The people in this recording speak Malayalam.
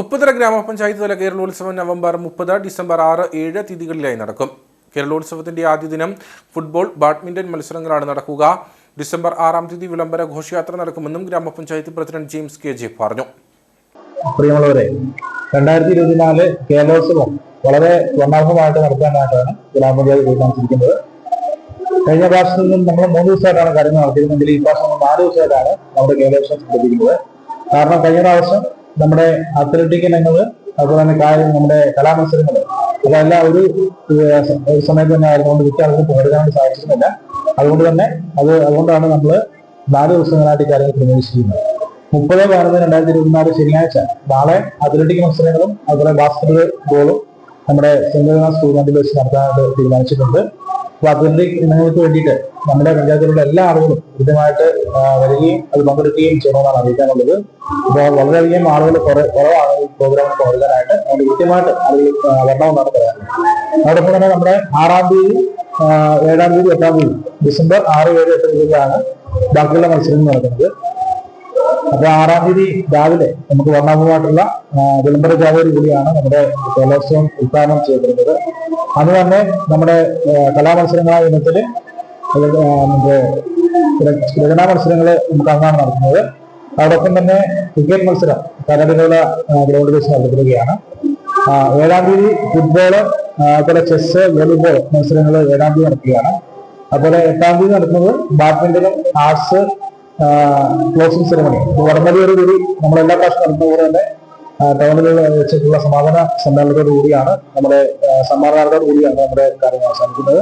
ഉപ്പുതല ഗ്രാമപഞ്ചായത്ത് തല കേരളോത്സവം നവംബർ മുപ്പത് ഡിസംബർ ആറ് ഏഴ് തീയതികളിലായി നടക്കും. കേരളോത്സവത്തിന്റെ ആദ്യ ദിനം ഫുട്ബോൾ ബാഡ്മിന്റൺ മത്സരങ്ങളാണ് നടക്കുക. ഡിസംബർ ആറാം തീയതി വിളംബര ഘോഷയാത്ര നടക്കുമെന്നും ഗ്രാമപഞ്ചായത്ത് പ്രസിഡന്റ് ജെയിംസ് കെ ജെ പറഞ്ഞു. പ്രിയമുള്ളവരെ രണ്ടായിരത്തി ഇരുപത്തിനാല് കേരളോത്സവം വളരെ സ്വർണാഭമായിട്ട് നടത്താനായിട്ടാണ് ഗ്രാമപഞ്ചായത്ത് തീരുമാനിച്ചിരിക്കുന്നത്. കഴിഞ്ഞ പ്രാവശ്യത്തിൽ നിന്നും നമ്മൾ മൂന്ന് ദിവസമായിട്ടാണ് കാര്യങ്ങൾ നടത്തിയിരുന്നെങ്കിൽ ഈ പ്രാവശ്യം നാല് ദിവസമായിട്ടാണ് നമ്മുടെ കേരളോത്സവം സംഘടിപ്പിക്കുന്നത്. കാരണം കഴിഞ്ഞ പ്രാവശ്യം നമ്മുടെ അത്ലറ്റിക് ഇനങ്ങൾ അതുപോലെ തന്നെ കാര്യം നമ്മുടെ കലാമത്സരങ്ങൾ അതെല്ലാം ഒരു സമയത്ത് തന്നെ ആയതുകൊണ്ട് മിക്ക പങ്കെടുക്കാനായിട്ട് സാധിച്ചിരുന്നില്ല. അതുകൊണ്ട് തന്നെ അത് അതുകൊണ്ടാണ് നമ്മൾ നാല് ദിവസങ്ങളായിട്ട് കാര്യങ്ങൾ പ്രവേശിക്കുന്നത് മുപ്പത് പതിനൊന്ന് രണ്ടായിരത്തി ഇരുപത്തിനാല് ശനിയാഴ്ച നാളെ അത്ലറ്റിക് മത്സരങ്ങളും അതുപോലെ ബാസ്കറ്റ് ബോളും നമ്മുടെ സെന്റ് തോമസ് ടൂർണമെന്റിൽ വെച്ച് നടത്താനായിട്ട് തീരുമാനിച്ചിട്ടുണ്ട്. അപ്പൊ അതിന്റെ ഇനങ്ങൾക്ക് വേണ്ടിയിട്ട് നമ്മുടെ പഞ്ചായത്തിലുള്ള എല്ലാ ആളുകളും കൃത്യമായിട്ട് വരികയും അത് പങ്കെടുക്കുകയും ചെയ്യണമെന്നാണ് അറിയിക്കാനുള്ളത്. അപ്പോൾ വളരെയധികം ആളുകൾ കുറെ കുറവാണ് ഈ പ്രോഗ്രാം പങ്കെടുക്കാനായിട്ട് അതുകൊണ്ട് കൃത്യമായിട്ട് ആളുകൾ വരണമെന്നാണ് പറയാനുള്ളത്. അതോടൊപ്പം തന്നെ നമ്മുടെ ആറാം തീയതി ഏഴാം തീയതി എട്ടാം തീയതി ഡിസംബർ ആറ് ഏഴ് എട്ട് തീയതിയിലാണ് ബാക്കിയുള്ള മത്സരങ്ങൾ നടക്കുന്നത്. അപ്പൊ ആറാം തീയതി രാവിലെ നമുക്ക് വർണാഭമായിട്ടുള്ള വിളംബര ജാതകരി കൂടിയാണ് നമ്മുടെ കലോത്സവം ഉദ്ഘാടനം ചെയ്യപ്പെടുന്നത് അന്ന് തന്നെ നമ്മുടെ കലാമത്സരങ്ങളായ ഇനത്തിൽ നമ്മുടെ രച- രചനാ മത്സരങ്ങൾ നമുക്ക് അന്നാണ് നടക്കുന്നത്. അതോടൊപ്പം തന്നെ ക്രിക്കറ്റ് മത്സരം കരടിലുള്ള ഗ്രൗണ്ട് വെച്ച് നടത്തപ്പെടുകയാണ് ഏഴാം തീയതി ഫുട്ബോൾ അതുപോലെ ചെസ് വോളിബോൾ മത്സരങ്ങൾ ഏഴാം തീയതി നടക്കുകയാണ്. അതുപോലെ എട്ടാം തീയതി നടക്കുന്നത് ബാഡ്മിന്റണും ആർട്സ് ക്ലോസിംഗ് സെറമണി കൂടി നമ്മളെല്ലാ പ്രാവശ്യം നടത്തുന്ന പോലെ തന്നെ ടൗണിൽ വെച്ചിട്ടുള്ള സമാപന സമ്മേളനത്തോടു കൂടിയാണ് നമ്മുടെ സമ്മാനദാനത്തോടു കൂടിയാണ് നമ്മുടെ കാര്യങ്ങൾ അവസാനിക്കുന്നത്.